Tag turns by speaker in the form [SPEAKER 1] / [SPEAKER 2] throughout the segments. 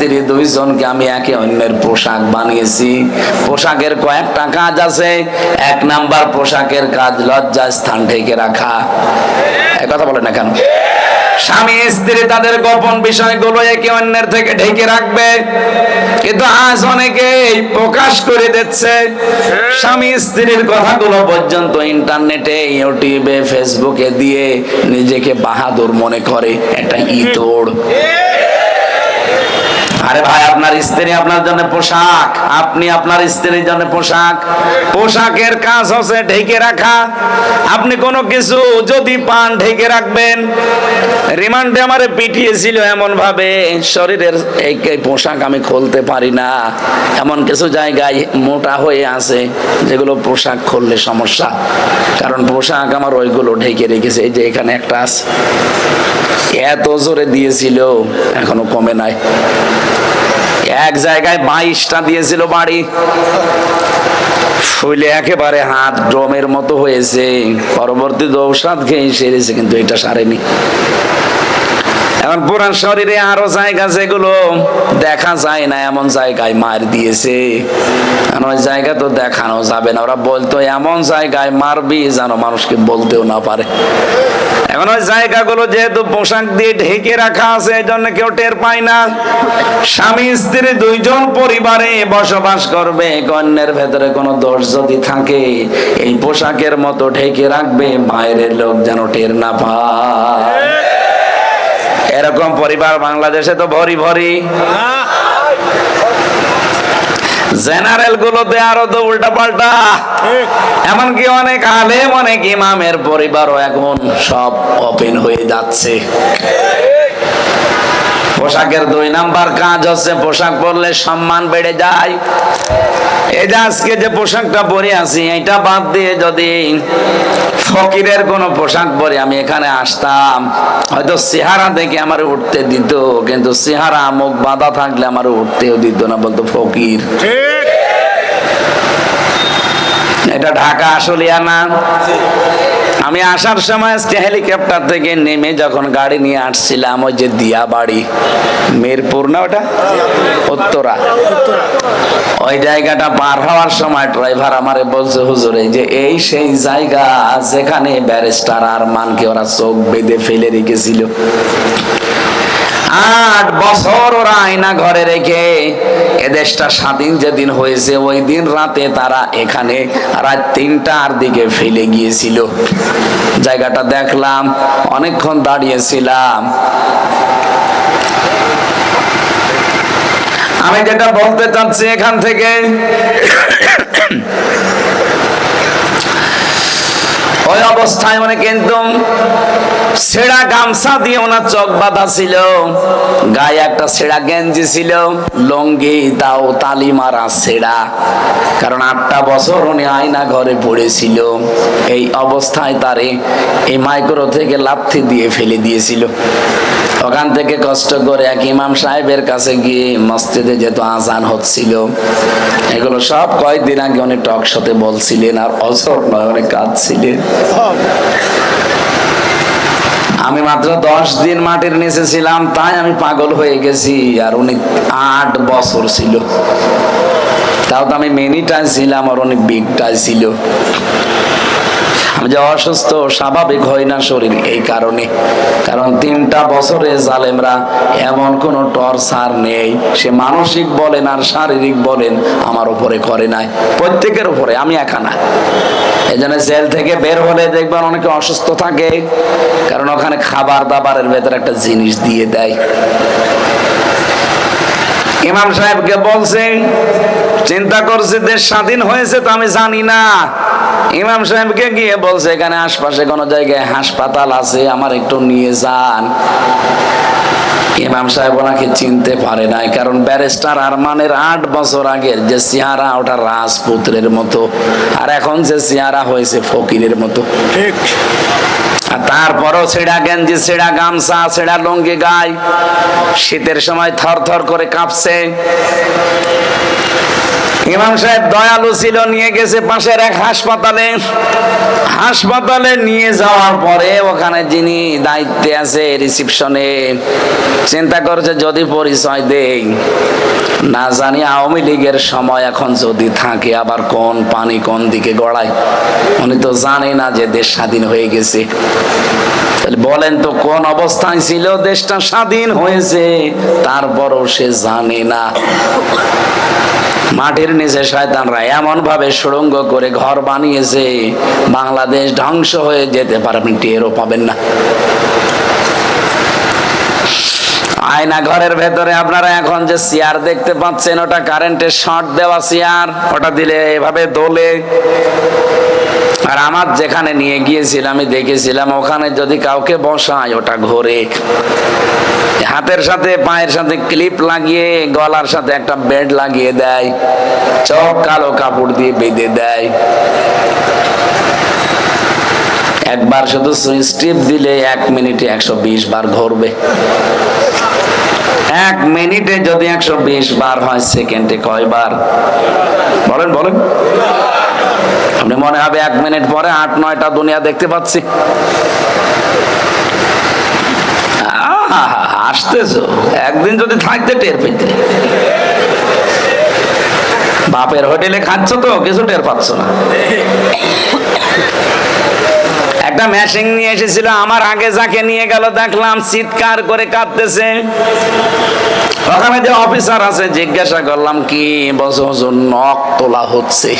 [SPEAKER 1] স্ত্রী দুইজনকে আমি একে অন্যের পোশাক বানিয়েছি। পোশাকের কয়েকটা কাজ আছে। এক নাম্বার পোশাকের কাজ লজ্জা স্থান ঢেকে রাখা। কথা বলে না কেন? স্বামী, স্ত্রী তাদের গোপন বিষয়গুলো একে অন্যের থেকে ঢেকে রাখবে। কিন্তু আজ অনেকেই প্রকাশ করে দিচ্ছে, স্বামী, স্ত্রীর কথাগুলো পর্যন্ত ইন্টারনেটে, ইউটিউবে, ফেসবুকে দিয়ে নিজেকে বাহাদুর মনে করে। এটা ইতোড় আরে ভাই, আপনার স্ত্রী আপনার জন্য পোশাক। আপনি আপনার স্ত্রীর জন্য পোশাক। পোশাকের কাজ হচ্ছে ঢেকে রাখা। আপনি কোনো কিছু যদি পান, ঢেকে রাখবেন। রিমান্ডে আমারে পিটিয়েছিল এমন ভাবে শরীরের এই পোশাক আমি খুলতে পারি না। এমন কিছু জায়গায় মোটা হয়ে আছে, যেগুলো পোশাক খুললে সমস্যা। কারণ পোশাক আমার ওইগুলো ঢেকে রেখেছে, এই যে এখানে একটা আছে। এত জোরে দিয়েছিল, এখনও কমে নাই। এক জায়গায় বাইশটা দিয়েছিল বাড়ি। ফুলে একেবারে হাত ড্রমের মতো হয়েছে। পরবর্তী ঔষধ খেয়ে সেরেছে কিন্তু এটা সারেনি। এখন পুরান শরীরে আরও জায়গা যেগুলো দেখা যায় না, এমন জায়গায় মার দিয়েছে। ওই জায়গা তো দেখানো যাবে না। ওরা বলতো, এমন জায়গায় মারবি যেন মানুষকে বলতেও না পারে। এখন ওই জায়গাগুলো যেহেতু পোশাক দিয়ে ঢেকে রাখা আছে, এই জন্য কেউ টের পায় না। স্বামী, স্ত্রী দুইজন পরিবারে বসবাস করবে কন্যের ভেতরে কোনো দোষ যদি থাকে, এই পোশাকের মতো ঢেকে রাখবে, বাইরের লোক যেন টের না পায়। এরকম পরিবার বাংলাদেশে তো ভরি ভরি। জেনারেল গুলোতে আরও তো উল্টা পাল্টা। এমনকি অনেক আলেম অনেক ইমামের পরিবারও এখন সব ওপেন হয়ে যাচ্ছে। পোশাকের দুই নাম্বার কাজ হচ্ছে পোশাক পরলে সম্মান বেড়ে যায়। এই যে আজকে যে পোশাকটা পরে আছি এটা বাদ দিয়ে যদি ফকিরের কোনো পোশাক পরে আমি এখানে আসতাম। হয়তো চেহারা দেখে আমার উঠতে দিত কিন্তু চেহারা মুখ বাঁধা থাকলে আমার উঠতেও দিত না বলতো ফকির। এটা ঢাকা আসলিয়া না? আমি আসার সময় হেলিকপ্টার থেকে নেমে যখন গাড়ি নিয়ে আসছিলাম, ওই যে দিয়া বাড়ি, মিরপুর না ওটা? উত্তরা। ওই জায়গাটা পার হওয়ার সময় ড্রাইভার আমারে বলছে, হুজুর, এই যে এই সেই জায়গা যেখানে ব্যারিস্টার আর মানকে ওরা চোখ বেঁধে ফেলে রেখেছিল। আট বছর ওরা আয়না ঘরে রেখে এ দেশটা স্বাধীন যেদিন হয়েছে, ওই দিন রাতে তারা এখানে রাত তিনটার দিকে ফেলে গিয়েছিল। জায়গাটা দেখলাম, অনেকক্ষণ দাঁড়িয়েছিলাম। আমি যেটা বলতে চাচ্ছি এখান থেকে, ওই অবস্থায় মানে কিন্তু ছেঁড়া গামছা দিয়ে ওনার চোখ বাঁধা ছিল। গায়ে একটা ছেঁড়া গেঞ্জি ছিল, লঙ্গি তাও তালি মারা ছেঁড়া। কারণ আটটা বছর উনি আয়না ঘরে পড়েছিল। এই অবস্থায় তারে এই মাইক্রো থেকে লাথি দিয়ে ফেলে দিয়েছিল। ওখান থেকে কষ্ট করে এক ইমাম সাহেবের কাছে গিয়ে মসজিদে যেহেতু আজান হচ্ছিল, এগুলো সব কয়েকদিন আগে উনি টক সাথে বলছিলেন, আর অসর নয় অনেক কাঁদছিলেন। আমি মাত্র দশ দিন মাটির নিচে ছিলাম, তাই আমি পাগল হয়ে গেছি, আর উনি আট বছর ছিল। তাও তো আমি মেনিটাই ছিলাম, আর উনি বিগটাই ছিল। আমি যে অসুস্থ, স্বাভাবিক হয় না শরীর এই কারণে। কারণ তিনটা বছরে জালেমরা এমন কোন টর্চার নেই, সে মানসিক বলেন আর শারীরিক বলেন আমার উপরে করে নাই, প্রত্যেকের উপরে, আমি একা না। এই জন্য জেল থেকে বের হলে দেখবেন অনেকে অসুস্থ থাকে, কারণ ওখানে খাবার দাবারের ভেতরে একটা জিনিস দিয়ে দেয়। ইমাম সাহেবকে বলছে, চিন্তা করছে দেশ স্বাধীন হয়েছে তো আমি জানি না। ইমাম সাহেবকে গিয়ে বলছে, এখানে আশপাশে কোনো জায়গায় হাসপাতাল আছে, আমার একটু নিয়ে যান। ইমাম সাহেব ওনাকে চিনতে পারে নাই কারণ ব্যারিস্টার আরমানের আট বছর আগের যে চেহারা ওটা রাজপুত্রের মতো আর এখন যে চেহারা হয়েছে ফকিরের মতো।
[SPEAKER 2] ঠিক।
[SPEAKER 1] আর তারপরও ছেঁড়া গেঞ্জি ছেঁড়া গামছা ছেঁড়া লঙ্গি গায় শীতের সময় থর থর করে কাঁপছে। ইমাম সাহেব দয়ালু ছিল, নিয়ে গেছে পাশের এক হাসপাতালে। হাসপাতালে নিয়ে যাওয়ার পরে ওখানে যিনি দায়িত্বে আছে রিসিপশনে, চিন্তা করছে যদি পরিচয় দেই। না জানি আওয়ামী লীগের সময় এখন যদি থাকে, আবার কোন পানি কোন দিকে গড়ায়। উনি তো জানে না যে দেশ স্বাধীন হয়ে গেছে। বলেন তো, কোন অবস্থায় ছিল দেশটা স্বাধীন হয়েছে? তারপরও সে জানে না। মাটির নিচে শয়তানরা এমন ভাবে সুড়ঙ্গ করে ঘর বানিয়েছে, বাংলাদেশ ধ্বংস হয়ে যেতে পারে। আপনি টেরও পাবেন না। আয়না ঘরের ভেতরে আপনারা এখন যে চেয়ার দেখতে পাচ্ছেন, ওটা কারেন্টের শর্ট দেওয়া চেয়ার ওটা দিলে এভাবে দোলে। আর আমার যেখানে নিয়ে গিয়েছিলাম আমি দেখেছিলাম, ওখানে যদি কাউকে বসায়, ওটা ঘোরে। হাতের সাথে, পায়ের সাথে ক্লিপ লাগিয়ে, গলার সাথে একটা বেড লাগিয়ে দেয়, চোখ কালো কাপড় দিয়ে বেঁধে দেয়। একবার শুধু সুইচ টিপ দিলে এক মিনিটে একশো বিশ বার ঘুরবে। এক মিনিটে যদি একশো বিশ বার হয় সেকেন্ডে কয়বার? বলেন বলেন। আপনি মনে হবে এক মিনিট পরে আট নয়টা দুনিয়া দেখতে পাচ্ছি। আহা, হাসতেছো। একদিন যদি থাকতে টের পেতে। বাপের হোটেলে খাচ্ছ তো কিছু টের পাচ্ছ না। একটা মেশিন নিয়ে এসেছিল, আমার আগে যাকে নিয়ে গেল দেখলাম চিৎকার করে কাঁদতেছে। ওখানে যে অফিসার আছে, জিজ্ঞাসা করলাম, কি বছর হুজুর, নখ তোলা হচ্ছে?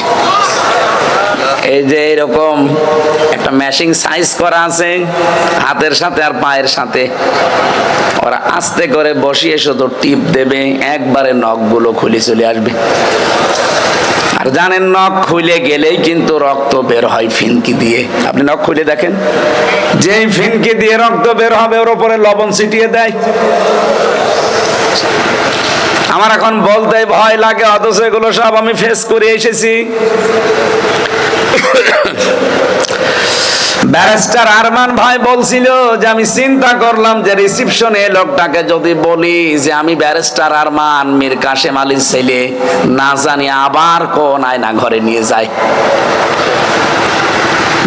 [SPEAKER 1] এই যে এরকম একটা মেশিন সাইজ করা আছে, হাতের সাথে আর পায়ের সাথে। ওরা আস্তে করে বসিয়ে শুধু টিপ দেবে, একবারে নখগুলো খুলে চলে আসবে। আর জানেন, নখ খুলে গেলেই কিন্তু রক্ত বের হয় ফিনকি দিয়ে। আপনি নখ খুলে দেখেন? যেই ফিনকি দিয়ে রক্ত বের হবে, ওর উপরে লবণ ছিটিয়ে দেয়। আমার এখন বলতে ভয় লাগে, অথচ এগুলো সব আমি ফেস করে এসেছি। ব্যারিস্টার আরমান ভাই বলছিল যে, আমি চিন্তা করলাম যে রিসিপশনে লোকটাকে যদি বলি যে, আমি ব্যারিস্টার আরমান, মীর কাশেম আলীর ছেলে, না জানি আবার কোন আয়না ঘরে নিয়ে যায়।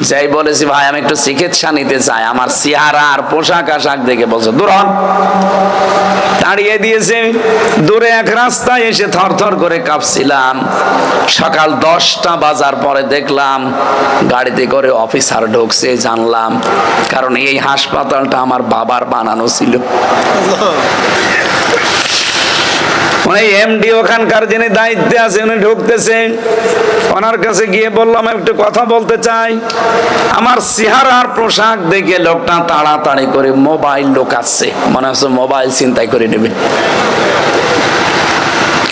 [SPEAKER 1] যাই বলেছি, ভাই, আমি একটু চিকিৎসা নিতে চাই। আমার চেহারা আর পোশাক আশাক দেখে বলছে, দূর দাঁড়িয়ে দিয়েছে, দূরে এক রাস্তায় এসে থরথর করে কাঁপছিলাম। সকাল দশটা বাজার পরে দেখলাম, গাড়িতে করে অফিসার ঢুকছে, জানলাম, কারণ এই হাসপাতালটা আমার বাবার বানানো ছিল। ওখানকার যিনি দায়িত্বে আছে উনি ঢুকতেছেন। ওনার কাছে গিয়ে বললাম একটু কথা বলতে চাই। আমার পোশাক দেখে লোকটা তাড়াতাড়ি করে মোবাইল লোকাচ্ছে। মনে হচ্ছে মোবাইল চিন্তাই করে নেবে।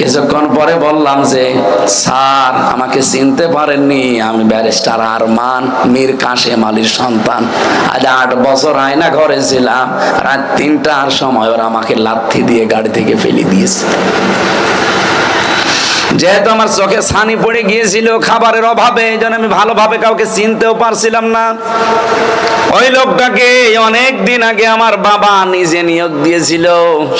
[SPEAKER 1] কিছুক্ষণ পরে বললাম যে, স্যার, আমাকে চিনতে পারেননি। আমি ব্যারিস্টার আরমান মীর কাশেম আলীর সন্তান। আজ আট বছর আয়না ঘরে ছিলাম। রাত তিনটার সময় ওরা আমাকে লাথি দিয়ে গাড়ি থেকে ফেলে দিয়েছে। যেহেতু আমার চোখে ছানি পড়ে গিয়েছিল খাবারের অভাবে, এই জন্য আমি ভালোভাবে কাউকে চিনতেও পারছিলাম না। ওই লোকটাকে অনেক দিন আগে আমার বাবা নিজে নিয়োগ দিয়েছিল,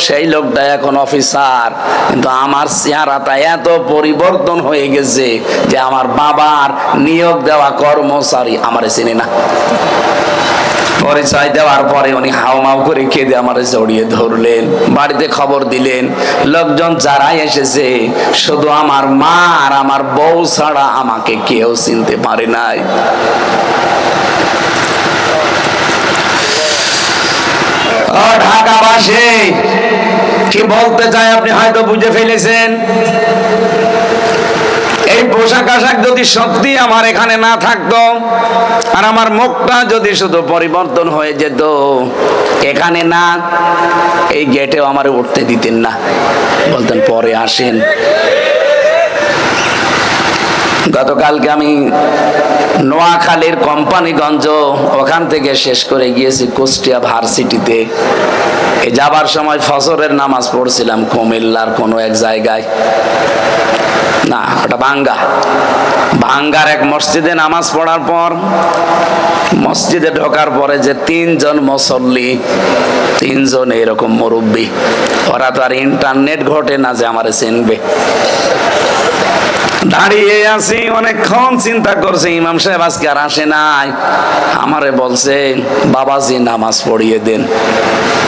[SPEAKER 1] সেই লোকটা এখন অফিসার। কিন্তু আমার চেহারাটা এত পরিবর্তন হয়ে গেছে যে আমার বাবার নিয়োগ দেওয়া কর্মচারী আমার চিনি না। পরিচয় দেওয়ার পরে উনি হাওমাও করে কেঁদে আমার জড়িয়ে ধরলেন। বাড়িতে খবর দিলেন, লোকজন যারাই এসেছে, শুধু আমার মা আর আমার বউ ছাড়া আমাকে কেউ চিনতে পারে নাই। ঢাকাবাসী, কি বলতে চাই আপনি হয়তো বুঝে ফেলেছেন। পোশাক আশাক যদি সত্যি আমার এখানে না থাকতো, আর আমার মুখটা যদি শুধু পরিবর্তন হয়ে যেত, এখানে না, এই গেটেও আমার উঠতে দিতেন না। বলতেন, পরে আসেন। গতকালকে আমি নোয়াখালীর কোম্পানিগঞ্জ ওখান থেকে শেষ করে গিয়েছি কুষ্টিয়া ভার্সিটিতে। এই যাবার সময় ফসরের নামাজ পড়ছিলাম কুমিল্লার কোনো এক জায়গায়। না, ওটা ভাঙ্গা। ভাঙ্গার এক মসজিদে নামাজ পড়ার পর, মসজিদে ঢোকার পরে যে তিনজন মুসল্লি, তিনজন এরকম মুরব্বী, ওরা তো আর ইন্টারনেট ঘটে না যে আমার চিনবে। দাঁড়িয়ে আছি, অনেকক্ষণ চিন্তা করছে, ইমাম সাহেব আজকে আর আসে নাই। আমারে বলছে, বাবাজি নামাজ পড়িয়ে দেন।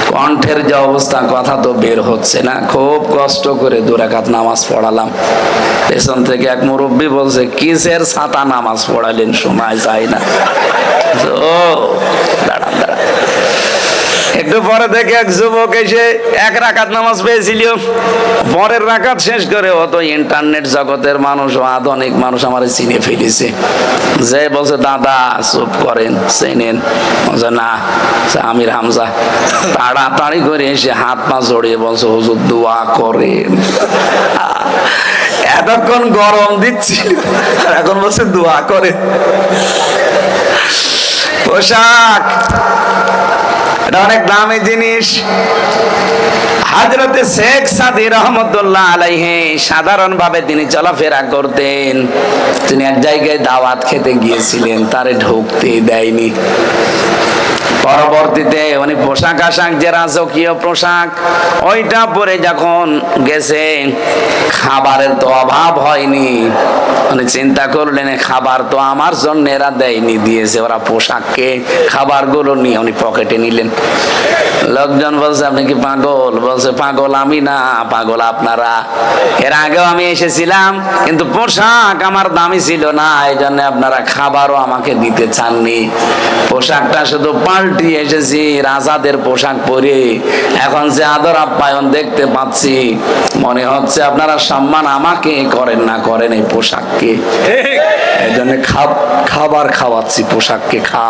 [SPEAKER 1] কণ্ঠের যে অবস্থা, কথা তো বের হচ্ছে না। খুব কষ্ট করে দুরাকাত নামাজ পড়ালাম। পেছন থেকে এক মুরব্বী বলছে, কিসের ছাতা নামাজ পড়ালেন সময় যায় না। ও দাঁড়ান দাঁড়ান। একটু পরে দেখে এক যুবক এসে এক রাকাত নামাজ পেয়েছিল। পরের রাকাত শেষ করে অত ইন্টারনেট জগতের মানুষ আধুনিক মানুষ আমার চিনে ফেলেছে। যে বলছে, দাদা, চুপ করেন, চেনেন। বলছে না আমির হামজা। তাড়াতাড়ি করে এসে হাত পা জড়িয়ে বলছে, হুজুর, দোয়া করেন। এতক্ষণ গরম দিচ্ছি আর এখন বলছে, দোয়া করে পোশাক। অনেক দামি জিনিস। হাজরতে শেখ সাদি রহমতুল্লাহ আলাইহে সাধারণ ভাবে তিনি চলাফেরা করতেন। তিনি এক জায়গায় দাওয়াত খেতে গিয়েছিলেন, তারে ঢুকতে দেয়নি। পরবর্তীতে উনি পোশাক আশাক যে রাজকীয় পোশাক, ওইটা পরে যখন গেছে, খাবারের তো অভাব হয়নি। উনি চিন্তা করলেন খাবার তো আমার জন্য এরা দেয়নি দিয়েছে। ওরা পোশাককে, খাবারগুলো নিয়ে উনি পকেটে নিলেন। লোকজন বলছে আপনি কি পাগল? বলছে পাগল আমি না পাগল আপনারা। এর আগেও আমি এসেছিলাম কিন্তু পোশাক আমার দামি ছিল না এই জন্য আপনারা খাবারও আমাকে দিতে চাননি। পোশাকটা শুধু পাল্টি এসেছি রাজাদের পোশাক পরে। এখন যে আদর আপ্যায়ন দেখতে পাচ্ছি মনে হচ্ছে আপনারা সম্মান আমাকে করেন না করেন এই পোশাককে। এই জন্য খাবার খাওয়াচ্ছি পোশাককে খা।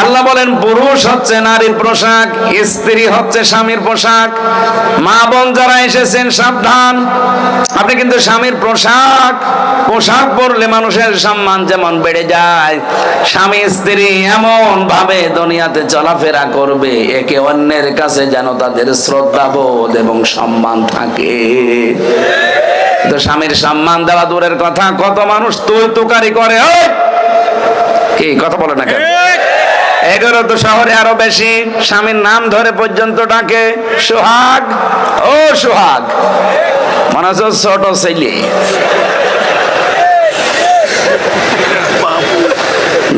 [SPEAKER 1] আল্লাহ বলেন, পুরুষ হচ্ছে নারীর পোশাক, স্ত্রী হচ্ছে স্বামীর পোশাক। মা বোন যারা এসেছেন, সাবধান। আপনি কিন্তু স্বামীর পোশাক পোশাক পরলে মানুষের সম্মান যেমন বেড়ে যায়, স্বামী স্ত্রী এমন ভাবে দুনিয়াতে চলাফেরা করবে, একে অন্যের কাছে যেন তাদের শ্রদ্ধাবোধ এবং সম্মান থাকে। তো স্বামীর সম্মান দেওয়া দূরের কথা, কত মানুষ তুই তুকারি করে! কি, কথা বলে না কেন এগারো তো শহরে আরও বেশি, স্বামীর নাম ধরে পর্যন্ত ডাকে, সোহাগ, ও সোহাগ, মনে হচ্ছে ছোট ছেলে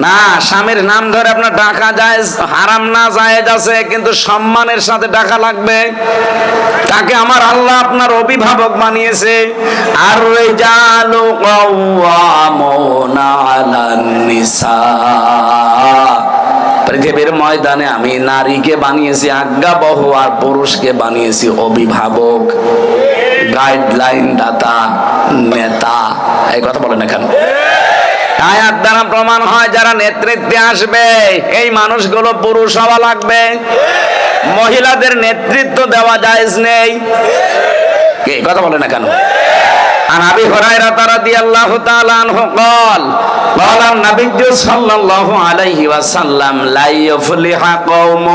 [SPEAKER 1] না, স্বামীর নাম ধরে আপনার ডাকা যায়, হারাম না, জায়েজ আছে, কিন্তু সম্মানের সাথে ডাকা লাগবে। তাকে আমার আল্লাহ আপনার অভিভাবক বানিয়েছে। আর রিজালু কাওয়ামুনা পৃথিবীর ময়দানে আমি নারীকে বানিয়েছি, আজ্ঞাবহ, আর পুরুষকে বানিয়েছি অভিভাবক গাইডলাইন দাতা, নেতা। এই কথা বলেন এখানে আয়াত দ্বারা প্রমাণ হয় যারা নেতৃত্বে আসবে, এই মানুষগুলো পুরুষ হওয়া লাগবে। মহিলাদের নেতৃত্ব দেওয়া যায় নেই। কথা বলে না কেন? عن ابي هريره رضي الله تعالى عنه قال قال النبي صلى الله عليه وسلم لا يفلح قوم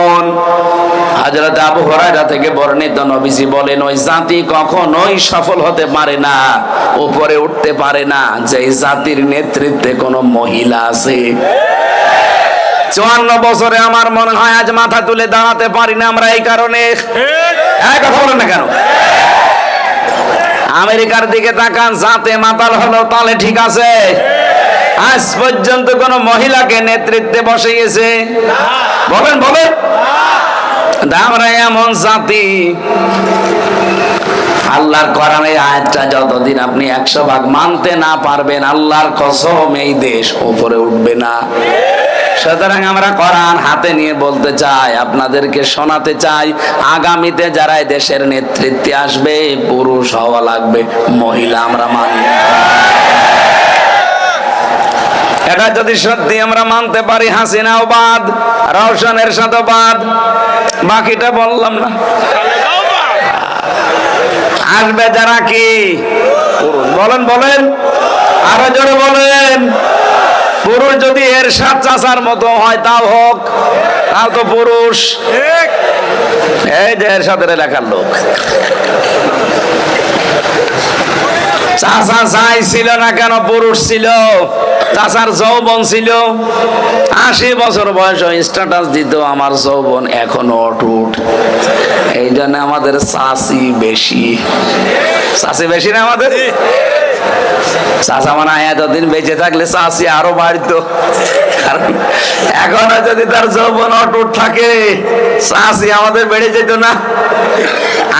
[SPEAKER 1] হযরত আবু হুরায়রা থেকে বর্ণিত নবীজি বলেন ওই জাতি কখনোই সফল হতে পারে না উপরে উঠতে পারে না যে জাতির নেতৃত্বে কোনো মহিলা আছে চুয়ান্ন বছরে আমার মনে হয় আজ মাথা তুলে দাঁড়াতে পারি না আমরা এই কারণে এক কথা বলেন না কেন আমেরিকার দিকে তাকান যাতে মাতাল হলো তাহলে ঠিক আছে। আজ পর্যন্ত কোন মহিলাকে নেতৃত্বে বসে গেছে। বলেন বলেন। আমরা এমন জাতি। আল্লাহর কোরআনে আয়াতটা যতদিন আপনি একশো ভাগ মানতে না পারবেন, আল্লাহর কসম এই দেশ উপরে উঠবে না। সুতরাং আমরা কোরআন হাতে নিয়ে বলতে চাই, আপনাদেরকে শোনাতে চাই, আগামীতে যারা দেশের নেতৃত্বে আসবে, পুরুষ হওয়া লাগবে, মহিলা আমরা মানি। এটা যদি সত্যি আমরা মানতে পারি হাসিনাও বাদ, রওশনের সাথে বাদ, বাকিটা বললাম না। আসবে যারা কি? বলেন বলেন। আরও জোরে বলেন। পুরুষ যদি এর সাত চাচার মতো হয় তাও হোক। তাও তো পুরুষ। এই যে এর সাথে এলাকার লোক। চাচা চাই ছিল না কেন পুরুষ ছিল। চাচার যৌবন ছিল। আশি বছর বয়স স্ট্যাটাস দিত আমার যৌবন এখনও অটুট। এই জন্য আমাদের চাষি বেশি। চাষি বেশি না আমাদের? চাষা মানে এতদিন বেঁচে থাকলে চাষি আরও বাড়তো। কারণ এখনও যদি তার যৌবন অটুট থাকে চাষি আমাদের বেড়ে যেত না।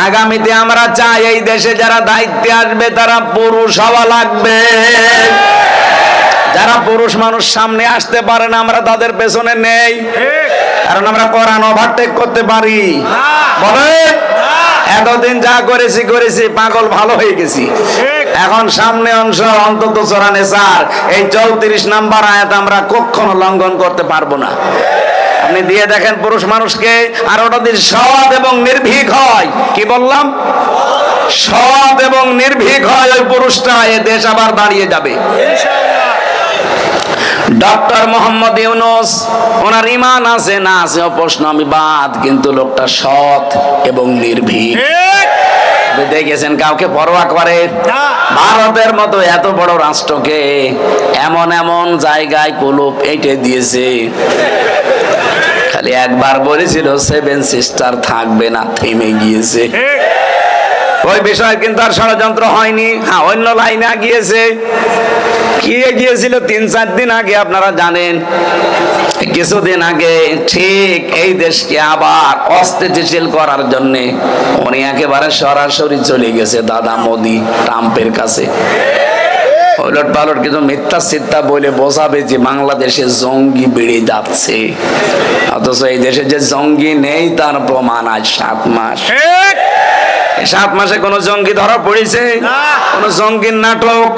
[SPEAKER 1] আগামীতে আমরা চাই এই দেশে যারা দায়িত্বে আসবে তারা পুরুষ হওয়া লাগবে। যারা পুরুষ মানুষ সামনে আসতে পারে না আমরা তাদের পেছনে নেই। কারণ আমরা কোরআন ওভারটেক করতে পারি। বলে এতদিন যা করেছি করেছি পাগল ভালো হয়ে গেছি। এখন সামনে অংশ অন্তত চোরানে স্যার এই চৌত্রিশ নাম্বার আয়াত আমরা কখনো লঙ্ঘন করতে পারব না। আপনি দিয়ে দেখেন পুরুষ মানুষকে আর ওটা দিয়ে সৎ এবং নির্ভীক হয় কি বললাম? সৎ এবং নির্ভীক হয় ওই পুরুষটা এ দেশ আবার দাঁড়িয়ে যাবে। ডক্টর মোহাম্মদ ইউনুস ওনার ইমান আছে না আছে প্রশ্ন আমি বাদ কিন্তু লোকটা সৎ এবং নির্ভীক। দেখেছেন কাউকে পরোয়া করে? ভারতের মতো এত বড় রাষ্ট্রকে এমন এমন জায়গায় কুলুপ এঁটে দিয়েছে। খালি একবার বলেছিল সেভেন সিস্টার থাকবে না থেমে গিয়েছে। ওই বিষয়ে কিন্তু আর ষড়যন্ত্র হয়নি। হ্যাঁ অন্য লাইনে গিয়েছে কি গিয়েছিল তিন, চার দিন আগে আপনারা জানেন, কিছুদিন আগে ঠিক এই দেশকে আবার অস্থিতিশীল করার জন্য উনি একেবারে সরাসরি চলে গেছে দাদা মোদি ট্রাম্পের কাছে। ওলট পালট কিন্তু মিথ্যা সিদ্ধা বলে বোঝাবে যে বাংলাদেশে জঙ্গি বেড়ে যাচ্ছে। অথচ এই দেশে যে জঙ্গি নেই, তার প্রমাণ আজ সাত মাস। সাত মাসে কোন জঙ্গি ধরা পড়েছে? কোন জঙ্গির নাটক?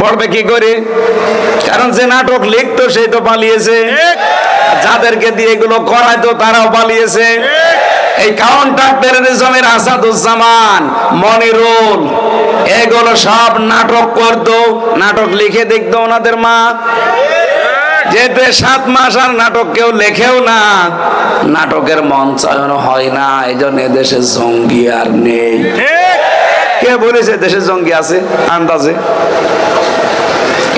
[SPEAKER 1] পড়বে কি করে? কারণ যে নাটক লিখতো সেই তো পালিয়েছে। যাদেরকে দিয়ে এগুলো করাইতো তারাও পালিয়েছে। এই কাউন্টার টেরোরিজমের আসাদুজ্জামান মনিরুল এগুলো সব নাটক করতো। নাটক লিখে দেখতো ওনাদের মা। যেতে সাত মাস আর নাটক কেউ লেখেও না নাটকের মঞ্চায়ন হয় না এই জন্য দেশে জঙ্গি আর নেই। কে বলেছে দেশে জঙ্গি আছে আন্দাজে?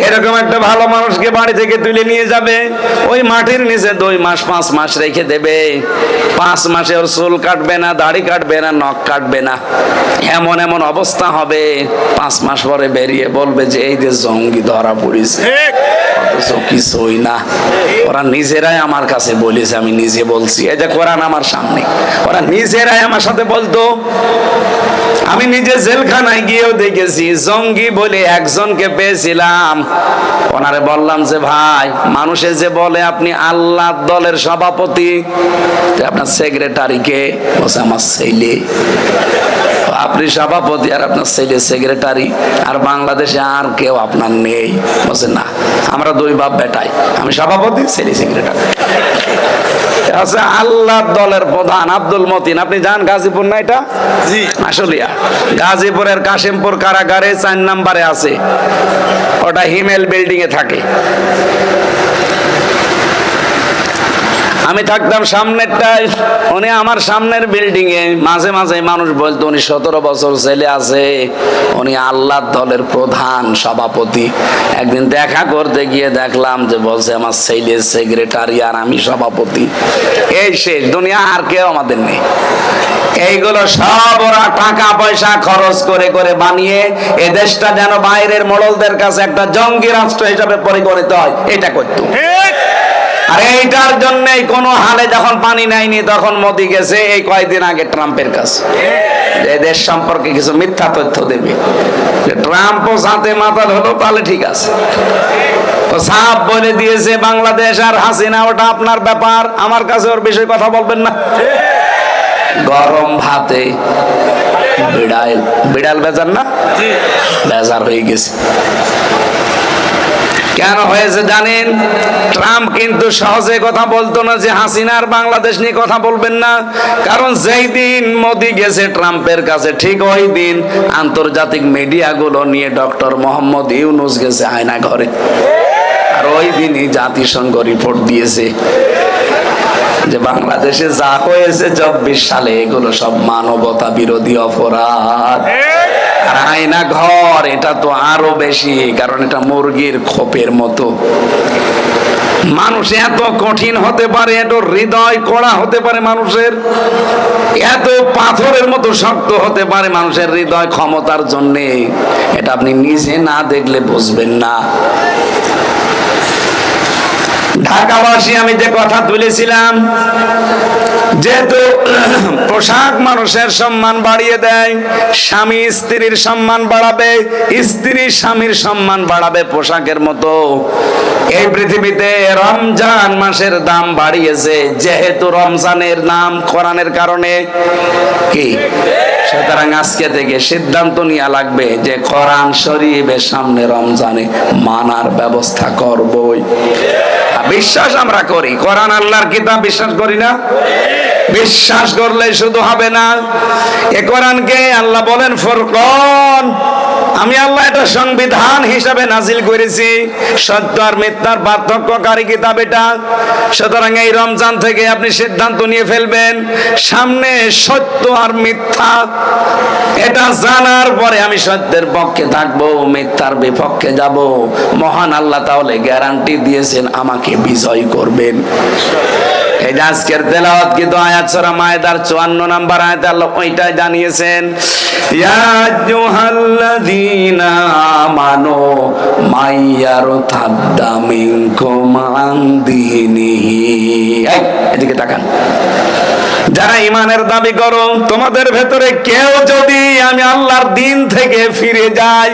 [SPEAKER 1] এরকম একটা ভালো মানুষকে বাড়ি থেকে তুলে নিয়ে যাবে। ওই মাটির নিচে দুই মাস পাঁচ মাস রেখে দেবে। পাঁচ মাসে ওর চুল কাটবে না দাড়ি কাটবে না নখ কাটবে না। এমন এমন অবস্থা হবে। পাঁচ মাস পরে বেরিয়ে বলবে যে এই যে জঙ্গি ধরা পড়েছে। অথচ কিছুই না। ওরা নিজেরাই আমার কাছে বলেছে আমি নিজে বলছি। এই যে কোরআন আমার সামনে। ওরা নিজেরাই আমার সাথে বলতো। আমি নিজে জেলখানায় গিয়েও দেখেছি জঙ্গি বলে একজনকে পেয়েছিলাম। ওনারে বললাম যে, ভাই, মানুষে যে বলে আপনি আল্লাহ দলের সভাপতি আপনার সেক্রেটারিকে আমার ছেলে। আপনি সভাপতি আর আপনার ছেলে সেক্রেটারি আর বাংলাদেশে আর কেউ আপনার নেই বলছে না? আমরা দুই বাপ বেটাই আমি সভাপতি ছেলে সেক্রেটারি আছে আল্লাহ দলের প্রধান আব্দুল মতিন আপনি যান গাজীপুর না এটা?
[SPEAKER 2] জি।
[SPEAKER 1] আসলিয়া গাজীপুরের কাশিমপুর কারাগারে চার নাম্বারে আছে। ওটা হিমেল বিল্ডিং এ থাকে। আমি থাকতাম সামনেরটায়, উনি আমার সামনের বিল্ডিং এ মাঝে মাঝে মানুষ বলতো, উনি সতেরো বছর ছেলে আছে। উনি আল্লাহ দলের প্রধান সভাপতি। একদিন দেখা করতে গিয়ে দেখলাম যে বলছে, আমার ছেলে সেক্রেটারি আর আমি সভাপতি। এই শেষ, দুনিয়া আর কেউ আমাদের নেই। এইগুলো সব ওরা টাকা পয়সা খরচ করে করে বানিয়ে এ দেশটা যেন বাইরের মোড়লদের কাছে একটা জঙ্গি রাষ্ট্র হিসাবে পরিগণিত হয়, এটা করতো। আর এইটার জন্যই কোন হালে যখন পানি নেয়নি তখন মোদি গেছে এই কয়েকদিন আগে ট্রাম্পের কাছে। যে দেশ সম্পর্কে কিছু মিথ্যা তথ্য দেবে। যে ট্রাম্পও সাথে মাথা হলো তাহলে ঠিক আছে। তো সাপ বলে দিয়েছে বাংলাদেশ আর হাসিনা ওটা আপনার ব্যাপার। আমার কাছে ওর বিষয়ে কথা বলবেন না। গরম ভাতে বিড়াল বিড়াল বেজার না? বেজার হয়ে গেছে। কেন হয়েছে জানেন? ট্রাম্প কিন্তু সহজে কথা বলতো না যে হাসিনার বাংলাদেশ নিয়ে কথা বলবেন না। কারণ যেই দিন মোদি গেছে ট্রাম্পের কাছে, ঠিক ওই দিন আন্তর্জাতিক মিডিয়াগুলো নিয়ে ডক্টর মোহাম্মদ ইউনুস গেছে আয়না ঘরে। আর ওই দিনই জাতিসংঘ রিপোর্ট দিয়েছে যে বাংলাদেশে যা হয়েছে চব্বিশ সালে, এগুলো সব মানবতা বিরোধী অপরাধ। আয়না ঘর, এটা তো আরও বেশি, কারণ এটা মুরগির খোপের মতো। মানুষ এত কঠিন হতে পারে, এত হৃদয় কড়া হতে পারে মানুষের, এত পাথরের মতো শক্ত হতে পারে মানুষের হৃদয় ক্ষমতার জন্য, এটা আপনি নিজে না দেখলে বুঝবেন না। ঢাকাবাসী, আমি যে কথা তুলেছিলাম, যেহেতু পোশাক মানুষের সম্মান বাড়িয়ে দেয়, স্বামী স্ত্রীর সম্মান বাড়াবে, স্ত্রী স্বামীর সম্মান বাড়াবে পোশাকের মতো। এই পৃথিবীতে রমজান মাসের দাম বাড়িয়েছে, যেহেতু রমজানের নাম কোরআনের কারণে। কি? সুতরাং আজকে থেকে সিদ্ধান্ত নেওয়া লাগবে যে কোরআন শরীফের সামনে রমজানে মানার ব্যবস্থা করবই। বিশ্বাস আমরা করি। কোরআন আল্লাহর কিতাব বিশ্বাস করি না? বিশ্বাস করলে শুধু হবে না। এ কোরআনকে আল্লাহ বলেন, ফরকন আমি আল্লাহ এটা সংবিধান হিসাবে নাজিল করেছি। সত্য আর মিথ্যার পার্থক্যকারী কিতাব এটা। সুতরাং এই রমজান থেকে আপনি সিদ্ধান্ত নিয়ে ফেলবেন, সামনে সত্য আর মিথ্যা এটা জানার পরে আমি সত্যের পক্ষে থাকব, মিথ্যার বিপক্ষে যাব। মহান আল্লাহ তাহলে গ্যারান্টি দিয়েছেন আমাকে বিজয় করবেন। এই যে আজকের তেলাওয়াত কিন্তু আয়াত সূরা মায়দার 54 নাম্বার আয়াতে আল্লাহ ওইটাই জানিয়েছেন, ইয়া আইয়ুহাল্লাযীনা আমানু মাইয়ারতাদ্দা মিনকুম আন দীনিহি। এদিকে তাকান। যারা ইমানের দাবি করো, তোমাদের ভেতরে কেউ যদি আমি আল্লাহর দিন থেকে ফিরে যায়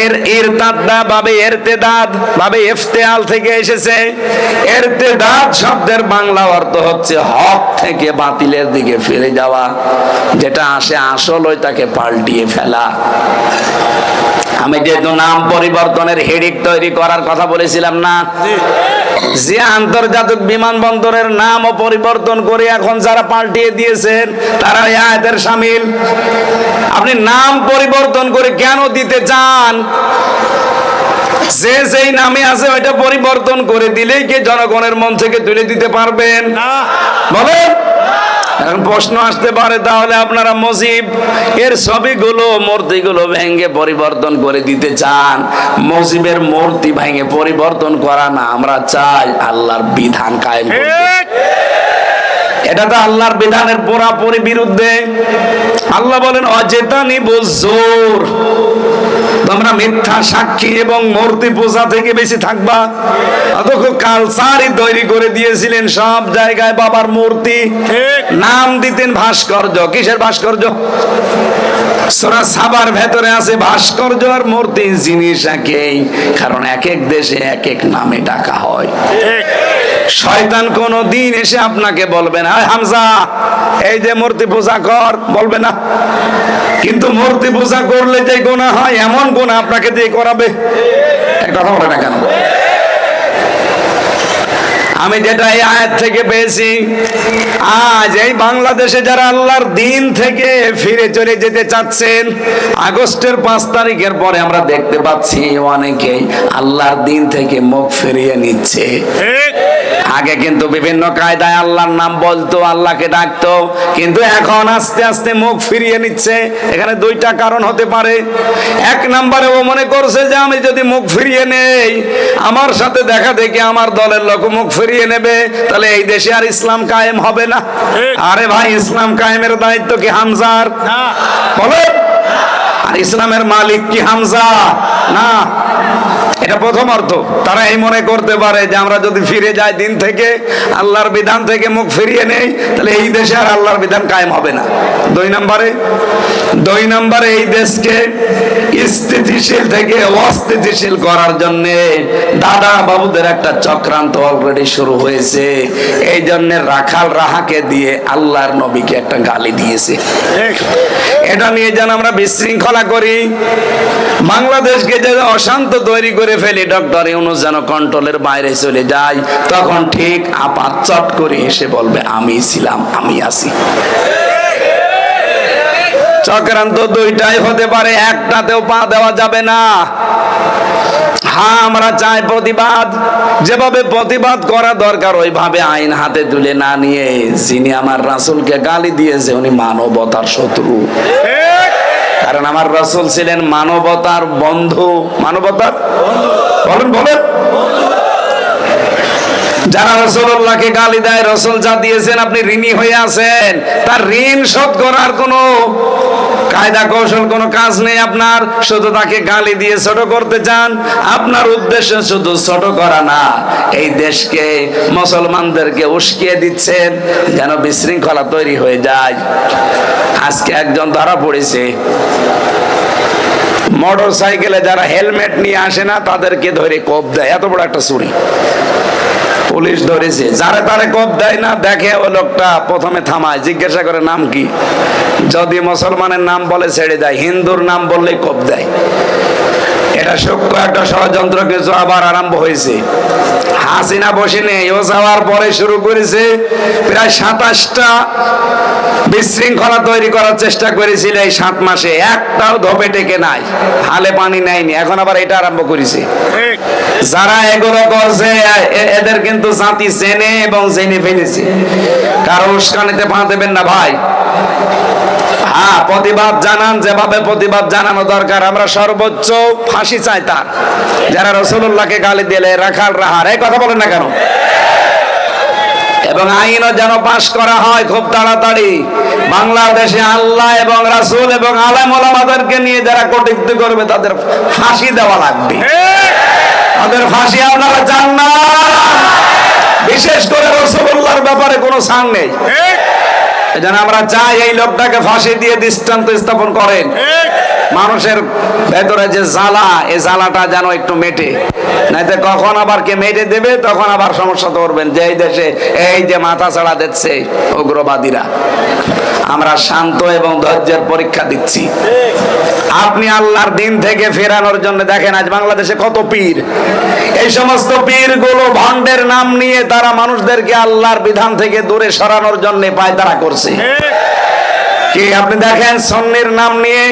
[SPEAKER 1] এর ইরতাদ্দা বাবে এরতেদাদ বাবে ইফতেআল থেকে এসেছে। এরতেদাদ শব্দের বাংলা অর্থ হচ্ছে হক থেকে বাতিলের দিকে ফিরে যাওয়া, যেটা আসে আসল ওই তাকে পাল্টিয়ে ফেলা। আমি যেহেতু নাম পরিবর্তনের হেডিক তৈরি করার কথা বলেছিলাম না যে আন্তর্জাতিক বিমানবন্দরের ও পরিবর্তন করে এখন যারা পাল্টিয়ে দিয়েছেন তারা এদের আয়াতের সামিল। আপনি নাম পরিবর্তন করে কেন দিতে চান? যে যেই নামে আছে ওইটা পরিবর্তন করে দিলেই কি জনগণের মন থেকে তুলে দিতে পারবেন? বলেন। এখন প্রশ্ন আসতে পারে, তাহলে আপনারা মজিব, এর ছবিগুলো, মূর্তিগুলো ভেঙে পরিবর্তন করে দিতে চান মজিবের মূর্তি ভেঙে পরিবর্তন করা না, আমরা চাই আল্লাহর বিধান কায়েম করতে। এটা তো আল্লাহর বিধানের পুরাপুরি বিরুদ্ধে। আল্লাহ বলেন অচেতানি বুজোর তোমরা মিথ্যা সাক্ষী এবং মূর্তি পূজা থেকে বেশি থাকবা। অথচ কালচারই তৈরি করে দিয়েছিলেন সব জায়গায় বাবার মূর্তি। নাম দিতেন ভাস্কর্য। কিসের ভাস্কর্য? সোরা সাবার ভেতরে আছে ভাস্কর্য আর মূর্তি জিনিস একই। কারণ এক এক দেশে এক এক নামে ডাকা হয়। শয়তান কোন দিন এসে আপনাকে বলবে না হামজা, এই যে মূর্তি পূজা কর, বলবে না। কিন্তু মূর্তি পূজা করলে যে গোনা হয়, এমন গোনা আপনাকে দিয়ে করাবে। একটা কথা বলে না কেন? আমি যেটা এই আয়াত থেকে পেয়েছি, আজ এই বাংলাদেশে যারা আল্লাহর দিন থেকে ফিরে চলে যেতে চাচ্ছেন, আগস্টের পাঁচ তারিখের পরে আমরা দেখতে পাচ্ছি অনেকেই আল্লাহর দিন থেকে মুখ ফিরিয়ে নিচ্ছে। আগে কিন্তু বিভিন্ন কায়দায় আল্লাহর নাম বলতো আল্লাহকে ডাকতো কিন্তু এখন আস্তে আস্তে মুখ ফিরিয়ে নিচ্ছে। এখানে দুইটা কারণ হতে পারে। এক নম্বরে ও মনে করছে যে আমি যদি মুখ ফিরিয়ে নেই আমার সাথে দেখা দেখি আমার দলের লোক মুখ ফিরিয়ে নেবে তাহলে এই দেশে আর ইসলাম কায়েম হবে না। আরে ভাই ইসলাম কায়েমের দায়িত্ব কি হামজার? বলো আর ইসলামের মালিক কি হামজা? না। এটা প্রথম অর্থ। তারা এই মনে করতে পারে যে আমরা যদি ফিরে যাই দিন থেকে, আল্লাহর বিধান থেকে মুখ ফিরিয়ে নেই, তাহলে এই দেশে আর আল্লাহর বিধান কায়েম হবে না। দুই নম্বরে দুই নম্বরে এই দেশকে স্থিতিশীল থেকে অস্থিতিশীল করার জন্য দাদা বাবুদের একটা চক্রান্ত অলরেডি শুরু হয়েছে। এই জন্য রাখাল রাহাকে দিয়ে আল্লাহর নবীকে একটা গালি দিয়েছে। এটা নিয়ে যেন আমরা বিশৃঙ্খলা করি। বাংলাদেশকে যে অশান্ত তৈরি করে ফেলি, ডক্টর ইউনুস যেন কন্ট্রোলের বাইরে চলে যায়। তখন ঠিক আপাত চট করে এসে বলবে, আমি ছিলাম, আমি আছি। চক্রান্ত দুইটাই হতে পারে, একটাতেও পা দেওয়া যাবে না। হ্যাঁ আমরা চাই প্রতিবাদ। যেভাবে প্রতিবাদ করা দরকার, ওইভাবে আইন হাতে তুলে না নিয়ে যিনি আমার রাসূলকে গালি দিয়েছে, উনি মানবতার শত্রু। কারণ আমার রসুল ছিলেন মানবতার বন্ধু। মানবতার? বলেন বলেন। যারা রসুল্লাহকে গালি দেয়, রসুল যা দিয়েছেন আপনি ঋণী হয়ে আছেন। তার ঋণ শোধ করার কোনো কায়দা কৌশল কোনো কাজ নেই আপনার, শুধু তাকে গালি দিয়ে ছোট করতে চান। আপনার উদ্দেশ্য শুধু ছোট করা না, এই দেশকে মুসলমানদেরকে উস্কিয়ে দিচ্ছেন যেন বিশৃঙ্খলা তৈরি হয়ে যায়। আজকে একজন ধরা পড়েছে। মোটর সাইকেলে যারা হেলমেট নিয়ে আসে না, তাদেরকে ধরে কোপ দেয়। এত বড় একটা চুরি। পুলিশ ধরেছে। যারা তারে কোপ দেয় না, দেখে ও লোকটা প্রথমে থামায়। জিজ্ঞাসা করে, নাম কি? যদি মুসলমানের নাম বলে ছেড়ে দেয়, হিন্দুর নাম বললেই কোপ দেয়। এটা সূক্ষ্ম একটা ষড়যন্ত্র কিছু আবার আরম্ভ হয়েছে। হাসিনা বসে নেই, ও যাওয়ার পরে শুরু করেছে, প্রায় সাতাশটা বিশৃঙ্খলা তৈরি করার চেষ্টা করেছিল এই সাত মাসে। একটাও ধোপে টেকে নাই, হালে পানি নেয়নি, এখন আবার এটা আরম্ভ করেছে। যারা এগুলো করছে এদের কিন্তু জাতি চেনে এবং জেনে ফেলেছে। কারও উস্কানিতে পা দেবেন না ভাই। হ্যাঁ প্রতিবাদ জানান, যেভাবে প্রতিবাদ জানানো দরকার, আমরা সর্বোচ্চ ফাঁসি চাই তার। যারা রসুল্লাহকে গালি দিলে, রাখাল রাহার, এই কথা বলেন না কেন? এবং আইনও যেন পাশ করা হয় খুব তাড়াতাড়ি। বাংলাদেশে আল্লাহ এবং রাসূল এবং আলেম ওলামাদেরকে নিয়ে যারা কটূক্তি করবে, তাদের ফাঁসি দেওয়া লাগবে। তাদের ফাঁসি আপনারা চান না। বিশেষ করে রসুল্লাহর ব্যাপারে কোনো ছাড় নেই। এজন্য আমরা চাই এই লোকটাকে ফাঁসি দিয়ে দৃষ্টান্ত স্থাপন করেন। মানুষের ভেতরে যে জ্বালা, এই জ্বালাটা যেন একটু মেটে। নাইতে কখন আবার কে মেটে দেবে, তখন আবার সমস্যা ধরবেন। যে এই দেশে, এই যে মাথা ছাড়া দিচ্ছে উগ্রবাদীরা। আমরা শান্ত এবং ধৈর্যের পরীক্ষা দিচ্ছি। আপনি আল্লাহর দিন থেকে ফেরানোর জন্য দেখেন, আজ বাংলাদেশে কত পীর। এই সমস্ত পীরগুলো ভণ্ডের নাম নিয়ে তারা মানুষদেরকে আল্লাহর বিধান থেকে দূরে সরানোর জন্য পায়তারা করছে। কি আপনি দেখেন সন্নির নাম নিয়ে?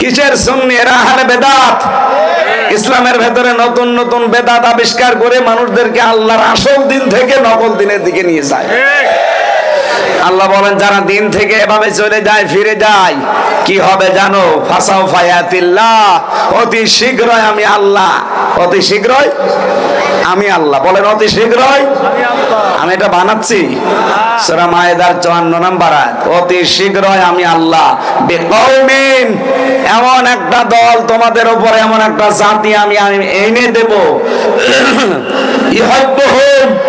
[SPEAKER 1] কিসের সন্নি? এরা আহলে বেদাত। ইসলামের ভেতরে নতুন নতুন বেদাত আবিষ্কার করে মানুষদেরকে আল্লাহর আসল দিন থেকে নকল দিনের দিকে নিয়ে যায়। আল্লাহ বলেন, যারা দিন থেকে এভাবে চলে যায়, ফিরে যায়, কি হবে জানো? ফাসাও ফায়াতিল্লাহ। অতি শীঘ্রই আমি আল্লাহ, অতি শীঘ্রই আমি আল্লাহ। বলেন, অতি শীঘ্রই আমি এটা বানাচ্ছি। সূরা মায়েদার 54 নাম্বার অতি শীঘ্রই আমি আল্লাহ এমন একটা দল তোমাদের উপরে, এমন একটা জাতি আমি আমি এনে দেব।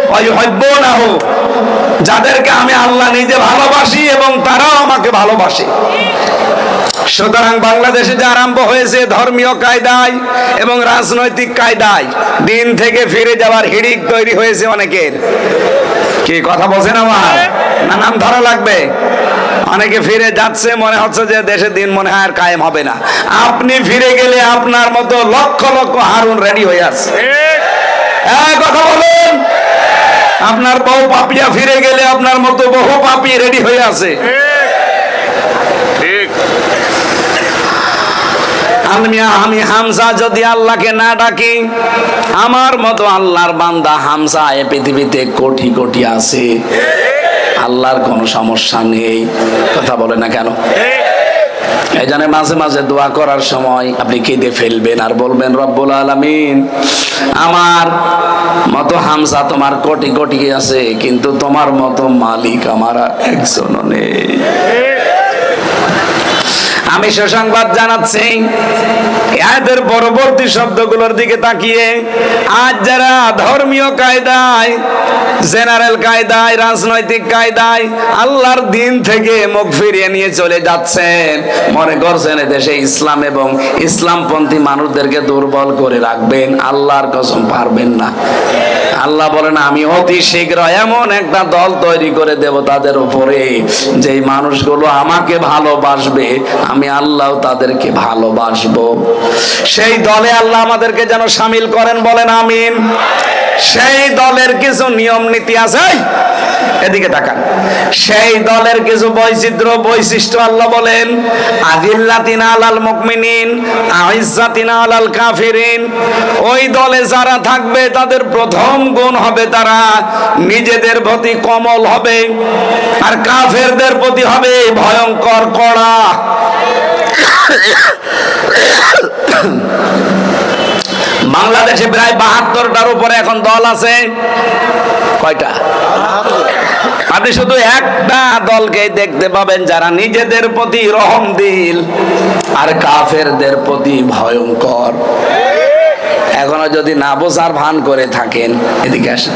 [SPEAKER 1] ওয়া ইউহিব্বুনাহু, যাদেরকে আমি আল্লাহ নিজে ভালোবাসি এবং তারাও আমাকে ভালোবাসে। সুতরাং বাংলাদেশে যে আরম্ভ হয়েছে ধর্মীয় কায়দায় এবং রাজনৈতিক কায়দায়, দিন থেকে ফিরে যাওয়ার হিড়িক তৈরি হয়েছে অনেকের। কি কথা বলছেন আমার? না, নাম ধরা লাগবে? অনেকে ফিরে যাচ্ছে, মনে হচ্ছে যে দেশে দিন মনে হয় আর কায়েম হবে না। আপনি ফিরে গেলে আপনার মতো লক্ষ লক্ষ হারুন রেডি হয়ে আছে। হ্যাঁ কথা বলুন। আপনার বউ পাপিয়া ফিরে গেলে আপনার মতো বহু পাপি রেডি হয়ে আছে
[SPEAKER 2] ঠিক
[SPEAKER 1] আমি আমি হামসা যদি আল্লাহকে না ডাকি, আমার মতো আল্লাহর বান্দা হামসা এ পৃথিবীতে কোটি কোটি আছে। আল্লাহর কোনো সমস্যা নেই। কথা বলে না কেন? এই জন্য মাঝে মাঝে দোয়া করার সময় আপনি কেঁদে ফেলবেন আর বলবেন, রব্বুল আলামিন, আমার মতো হামসা তোমার কোটি কোটি আছে, কিন্তু তোমার মতো মালিক আমার একজনও নেই। আমি সুসংবাদ জানাচ্ছি। এদের পরবর্তী শব্দগুলোর দিকে তাকিয়ে, আজ যারা ধর্মীয় কায়দায়, জেনারেল কায়দায়, রাজনৈতিক কায়দায় আল্লাহর দিন থেকে মুখ ফিরিয়ে নিয়ে চলে যাচ্ছেন, মনে করছেন দেশে ইসলাম এবং ইসলামপন্থী মানুষদেরকে দুর্বল করে রাখবেন, আল্লাহর কসম পারবেন না। আল্লাহ বলেন, আমি অতি শীঘ্র এমন একটা দল তৈরি করে দেব তাদের উপরে, যেই মানুষগুলো আমাকে ভালোবাসবে, আমি আল্লাহ তাদেরকে ভালোবাসবো। সেই দলে আল্লাহ আমাদেরকে যেন সামিল করেন বলেন আমিন। সেই দলের কিছু নিয়ম নীতি আছে। এদিকে তাকান। সেই দলের কিছু বৈচিত্র্য, বৈশিষ্ট্য আল্লাহ বলেন আদিল্লাতিনা আলাল মুকমিনিন আইজ্জাতিনা আলাল কাফিরিন। ওই দলে যারা থাকবে, তাদের প্রথম গুণ হবে তারা নিজেদের প্রতি কমল হবে। আর কাফেরদের প্রতি হবে ভয়ঙ্কর কড়া। বাংলাদেশে প্রায় বাহাত্তরটার উপরে এখন দল আছে। কয়টা? আপনি শুধু একটা দলকে দেখতে পাবেন যারা নিজেদের প্রতি রহম দিল আর কাফেরদের প্রতি ভয়ঙ্কর। এখনও যদি না বোঝার ভান করে থাকেন, এদিকে আসেন।